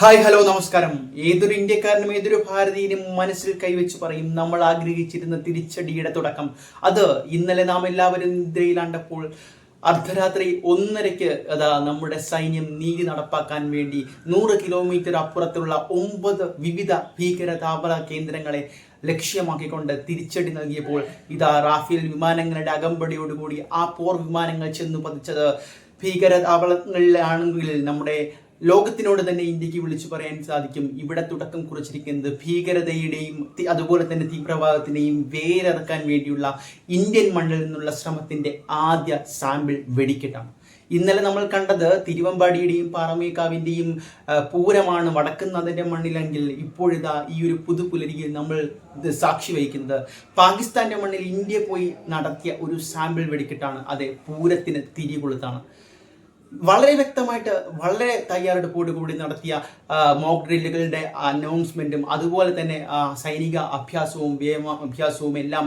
Hi hello നമസ്കാരം. ഏതൊരു ഇന്ത്യക്കാരനും ഏതൊരു ഭാരതീയനും മനസ്സിൽ കൈവച്ച് പറയും നമ്മൾ ആഗ്രഹിച്ചിരുന്ന തിരിച്ചടിയുടെ തുടക്കം. അത് ഇന്നലെ നാം എല്ലാവരും നിദ്രയിലാണ്ടപ്പോൾ അർദ്ധരാത്രി ഒന്നരയ്ക്ക് അതാ നമ്മുടെ സൈന്യം നീതി നടപ്പാക്കാൻ വേണ്ടി നൂറ് കിലോമീറ്റർ അപ്പുറത്തുള്ള ഒമ്പത് വിവിധ ഭീകര താപന കേന്ദ്രങ്ങളെ ലക്ഷ്യമാക്കിക്കൊണ്ട് തിരിച്ചടി നൽകിയപ്പോൾ ഇതാ റാഫേൽ വിമാനങ്ങളുടെ അകമ്പടിയോടുകൂടി ആ പോർ വിമാനങ്ങൾ ചെന്നു പതിച്ചത്. ഭീകര താവളങ്ങളിലാണെങ്കിൽ നമ്മുടെ ലോകത്തിനോട് തന്നെ ഇന്ത്യയ്ക്ക് വിളിച്ചു പറയാൻ സാധിക്കും. ഇവിടെ തുടക്കം കുറിച്ചിരിക്കുന്നത് ഭീകരതയുടെയും അതുപോലെ തന്നെ തീവ്രവാദത്തിന്റെയും വേരറക്കാൻ വേണ്ടിയുള്ള ഇന്ത്യൻ മണ്ണിൽ നിന്നുള്ള ശ്രമത്തിന്റെ ആദ്യ സാമ്പിൾ വെടിക്കെട്ടാണ്. ഇന്നലെ നമ്മൾ കണ്ടത് തിരുവമ്പാടിയുടെയും പാറമേക്കാവിന്റെയും ആ, പൂരമാണ് വടക്കുന്നതിന്റെ മണ്ണിലെങ്കിൽ ഇപ്പോഴിതാ ഈ ഒരു പുതുപുലരിയിൽ നമ്മൾ സാക്ഷി വഹിക്കുന്നത്. പാകിസ്ഥാന്റെ മണ്ണിൽ ഇന്ത്യ പോയി നടത്തിയ ഒരു സാമ്പിൾ വെടിക്കെട്ടാണ്. അതെ പൂരത്തിന് തിരികൊളുത്താണ്. വളരെ വ്യക്തമായിട്ട് വളരെ തയ്യാറെടുപ്പോട് കൂടി നടത്തിയ മോക്ക് ഡ്രില്ലുകളുടെ അനൗൺസ്മെന്റും അതുപോലെ തന്നെ സൈനിക അഭ്യാസവും വ്യോമ അഭ്യാസവും എല്ലാം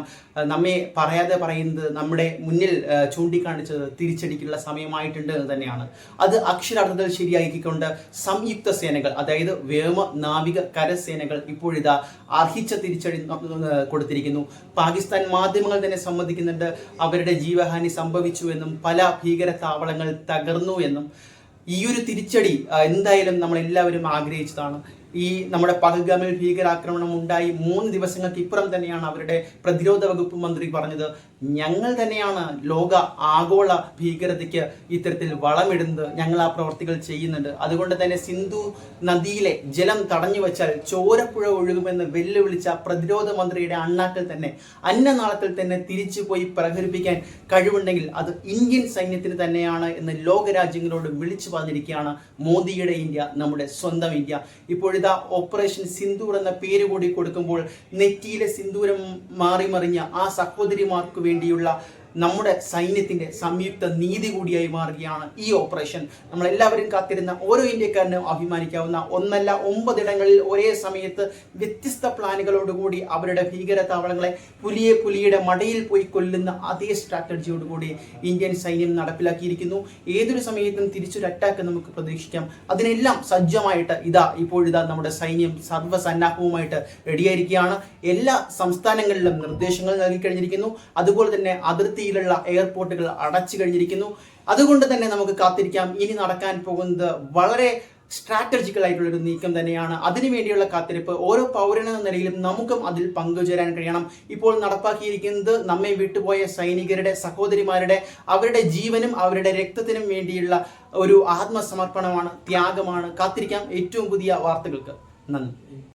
നമ്മെ പറയാതെ പറയുന്നത് നമ്മുടെ മുന്നിൽ ചൂണ്ടിക്കാണിച്ചത് തിരിച്ചടിക്കുള്ള സമയമായിട്ടുണ്ട് എന്ന് തന്നെയാണ്. അത് അക്ഷരാർത്ഥത്തിൽ ശരിയാക്കിക്കൊണ്ട് സംയുക്ത സേനകൾ അതായത് വ്യോമ നാവിക കരസേനകൾ ഇപ്പോഴിതാ അർഹിച്ച തിരിച്ചടി കൊടുത്തിരിക്കുന്നു. പാകിസ്ഥാൻ മാധ്യമങ്ങൾ തന്നെ സമ്മതിക്കുന്നുണ്ട്. അവരുടെ ജീവഹാനി സംഭവിച്ചു എന്നും പല ഭീകര താവളങ്ങൾ തകർന്നു എന്നും ഈ ഒരു തിരിച്ചടി എന്തായാലും നമ്മൾ എല്ലാവരും ആഗ്രഹിച്ചതാണ്. ഈ നമ്മുടെ പഹൽഗാമിൽ ഭീകരാക്രമണം ഉണ്ടായി മൂന്ന് ദിവസങ്ങൾക്ക് ഇപ്പുറം തന്നെയാണ് അവരുടെ പ്രതിരോധ വകുപ്പ് മന്ത്രി പറഞ്ഞത്. ഞങ്ങൾ തന്നെയാണ് ലോക ആഗോള ഭീകരതയ്ക്ക് ഇത്തരത്തിൽ വളമിടുന്നത്. ഞങ്ങൾ ആ പ്രവർത്തികൾ ചെയ്യുന്നുണ്ട്. അതുകൊണ്ട് തന്നെ സിന്ധു നദിയിലെ ജലം തടഞ്ഞു വെച്ചാൽ ചോരപ്പുഴ ഒഴുകുമെന്ന് വെല്ലുവിളിച്ച പ്രതിരോധ മന്ത്രിയുടെ അണ്ണാക്കിൽ തന്നെ അന്നനാളത്തിൽ തന്നെ തിരിച്ചു പോയി പ്രഹരിപ്പിക്കാൻ കഴിവുണ്ടെങ്കിൽ അത് ഇന്ത്യൻ സൈന്യത്തിന് തന്നെയാണ് എന്ന് ലോകരാജ്യങ്ങളോട് വിളിച്ചു പറഞ്ഞിരിക്കുകയാണ് മോദിയുടെ ഇന്ത്യ നമ്മുടെ സ്വന്തം ഇന്ത്യ. ഇപ്പോഴിതാ ഓപ്പറേഷൻ സിന്ദൂർ എന്ന പേര് കൂടി കൊടുക്കുമ്പോൾ നെറ്റിയിലെ സിന്ദൂരം മാറി മറിഞ്ഞ ആ സഹോദരിമാർക്ക് വേണ്ടിയുള്ള നമ്മുടെ സൈന്യത്തിന്റെ സംയുക്ത നീതി കൂടിയായി മാറുകയാണ് ഈ ഓപ്പറേഷൻ. നമ്മൾ എല്ലാവരും കാത്തിരുന്ന ഓരോ ഇന്ത്യക്കാരനും അഭിമാനിക്കാവുന്ന ഒന്നല്ല ഒമ്പതിടങ്ങളിൽ ഒരേ സമയത്ത് വ്യത്യസ്ത പ്ലാനുകളോടുകൂടി അവരുടെ ഭീകര താവളങ്ങളെ പുലിയെ പുലിയുടെ മടയിൽ പോയി കൊല്ലുന്ന അതേ സ്ട്രാറ്റജിയോടുകൂടി ഇന്ത്യൻ സൈന്യം നടപ്പിലാക്കിയിരിക്കുന്നു. ഏതൊരു സമയത്തും തിരിച്ചൊരു അറ്റാക്ക് നമുക്ക് പ്രതീക്ഷിക്കാം. അതിനെല്ലാം സജ്ജമായിട്ട് ഇതാ ഇപ്പോഴിതാ നമ്മുടെ സൈന്യം സർവസന്നാഹവുമായിട്ട് റെഡിയായിരിക്കുകയാണ്. എല്ലാ സംസ്ഥാനങ്ങളിലും നിർദ്ദേശങ്ങൾ നൽകി കഴിഞ്ഞിരിക്കുന്നു അതുപോലെ തന്നെ അതിർത്തിയിലുള്ള എയർപോർട്ടുകൾ അടച്ചു കഴിഞ്ഞിരിക്കുന്നു. അതുകൊണ്ട് തന്നെ നമുക്ക് കാത്തിരിക്കാം. ഇനി നടക്കാൻ പോകുന്നത് വളരെ സ്ട്രാറ്റജിക്കൽ ആയിട്ടുള്ള ഒരു നീക്കം തന്നെയാണ്. അതിനുവേണ്ടിയുള്ള കാത്തിരിപ്പ് ഓരോ പൗരനെന്ന നിലയിലും നമുക്കും അതിൽ പങ്കുചേരാൻ കഴിയണം. ഇപ്പോൾ നടപ്പാക്കിയിരിക്കുന്നത് നമ്മെ വിട്ടുപോയ സൈനികരുടെ സഹോദരിമാരുടെ അവരുടെ ജീവനും അവരുടെ രക്തത്തിനും വേണ്ടിയുള്ള ഒരു ആത്മസമർപ്പണമാണ് ത്യാഗമാണ്. കാത്തിരിക്കാം. ഏറ്റവും പുതിയ വാർത്തകൾക്ക്. നന്ദി.